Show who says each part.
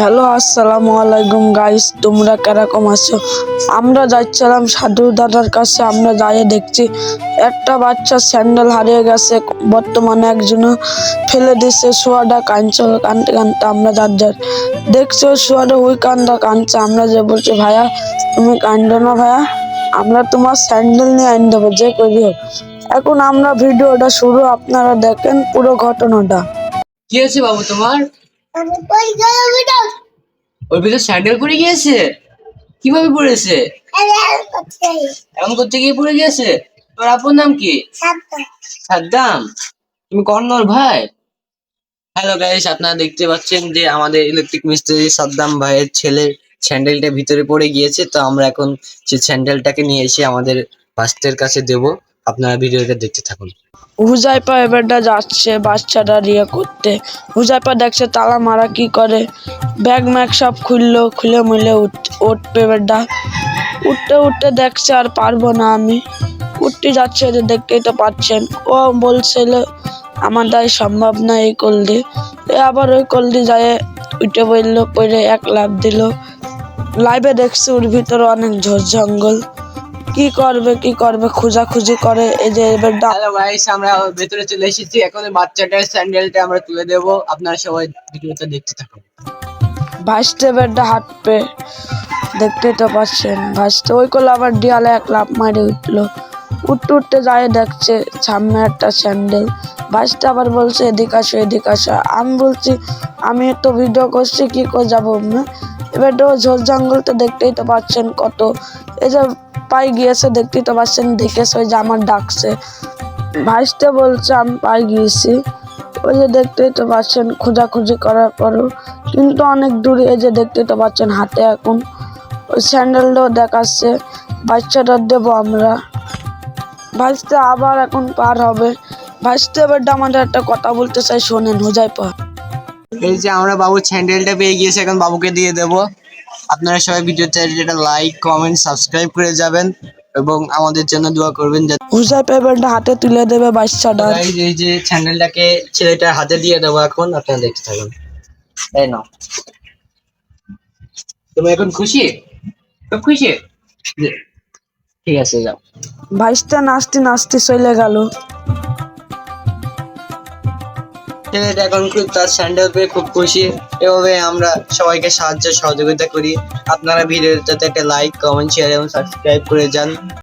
Speaker 1: Hello, আসসালামু আলাইকুম guys তোমরা কীরকম আছো? আমরা যাচ্ছিলাম সাধু দাদার কাছে, আমরা যাই দেখছি একটা বাচ্চা স্যান্ডেল হারিয়ে গেছে, বর্তমানে একজন ফেলে দিচ্ছে শোয়াটা কাঁদছে কানতে কানতে আমরা যার যার দেখছ শোয়াটা ওই কান্দা কাঁদছে, আমরা যে বলছি, ভাইয়া, তুমি কান্দো না ভাইয়া, আমরা তোমার স্যান্ডেল নিয়ে আইন দেবো, যে করি হোক। এখন আমরা ভিডিওটা শুরু, আপনারা দেখেন পুরো ঘটনাটা।
Speaker 2: কি হয়েছে বাবু তোমার? ওর ভিতরে স্যান্ডেল পড়ে গিয়েছে? কীভাবে পড়েছে? এমন করতে গিয়ে পড়ে গিয়েছে? তোর আপন নাম কি? সাদ্দাম। তুমি কর্নর ভাই? হ্যালো গাইস আপনারা দেখতে পাচ্ছেন যে আমাদের ইলেকট্রিক মিস্ত্রি সাদ্দাম ভাইয়ের ছেলে স্যান্ডেলটা ভিতরে পড়ে গিয়েছে তো আমরা এখন সেই স্যান্ডেলটাকে নিয়ে এসে আমাদের বাস্তের কাছে দেব। আপনারা ভিডিওটা দেখতে থাকুন।
Speaker 1: হুজাইপা এবারটা যাচ্ছে বাচ্চাটা ইয়ে করতে। হুজাইপা দেখছে তালা মারা কি করে। ব্যাগ ম্যাগ সব খুললো, খুলে মুলে উঠ- উঠবে এবারটা। উঠতে উঠতে দেখছে আর পারব না আমি। উঠতে যাচ্ছে দেখতেই তো পাচ্ছেন। ও বলছিল, আমার দ্বারা সম্ভব না এই কলদি। এ আবার ওই কলদি যায়, উঠে বলল পরে এক লাভ দিল। লাইভে দেখছি ওর ভিতরে অনেক ঝোর জঙ্গল। কি করবে কি করবে খোঁজাখুঁজি করে এই যে এবার
Speaker 2: হ্যালো গাইস আমরা ভেতরে চলে এসেছি। এখন বাচ্চাটার স্যান্ডেলটা আমরা তুলে দেব। আপনারা সবাই ভিডিওটা দেখতে থাকুন।
Speaker 1: ভাসতে বেডটা হাঁটবে দেখতে তো পাচ্ছেন ভাসতে। ওই করলে আবার ডিয়ালে এক লাভ মারি উঠল। উঠতে উঠতে যায় দেখছে সামনে একটা স্যান্ডেল ভাসতে আবার বলছে এদিক আসো এদিক আসো। আমি বলছি আমি তো ভিডিও করছি কি করে যাব? না এবার তো ঝোল জঙ্গল তো দেখতেই তো পাচ্ছেন কত। এই যে পাই গিয়েছে, দেখতেই তো পাচ্ছেন, দেখেছে ওই যে আমার ডাকছে। ভাইসতে বলছে, আমি পাই গিয়েছি। ওই যে দেখতেই তো পাচ্ছেন, খোঁজাখুঁজি করার পরও। কিন্তু অনেক দূরে এই যে দেখতেই তো পাচ্ছেন হাতে এখন। ওই স্যান্ডেলটাও দেখাচ্ছে, বাচ্চাটা দেবো আমরা। ভাইসতে আবার এখন পার হবে। ভাইসতে এবার আমাদের একটা কথা বলতে চাই, শোনেন হোজাই পা
Speaker 2: এই যে আমরা বাবুর স্যান্ডেলটা পেয়ে গিয়েছি এখন বাবুকে দিয়ে দেব। আপনারা সবাই ভিডিওতে যেটা লাইক কমেন্ট সাবস্ক্রাইব করে যাবেন এবং আমাদের জন্য দোয়া করবেন যাতে
Speaker 1: হোজাই পেপারটা হাতে তুলে দেবে বাচ্চাটা।
Speaker 2: এই যে স্যান্ডেলটাকে ছেলেটার হাতে দিয়ে দেবো এখন আপনারা দেখতে থাকুন। এই নাও। তুমি এখন খুশি? খুব খুশি? ঠিক আছে যাও।
Speaker 1: ভাইসটা নাচতে নাচতে চলে গেল।
Speaker 2: ছেলেটা এখন খুব তার স্যান্ডেল পেয়ে খুব খুশি। এভাবে আমরা সবাইকে সাহায্য সহযোগিতা করি। আপনারা ভিডিওটাতে একটা লাইক কমেন্ট শেয়ার এবং সাবস্ক্রাইব করে যান।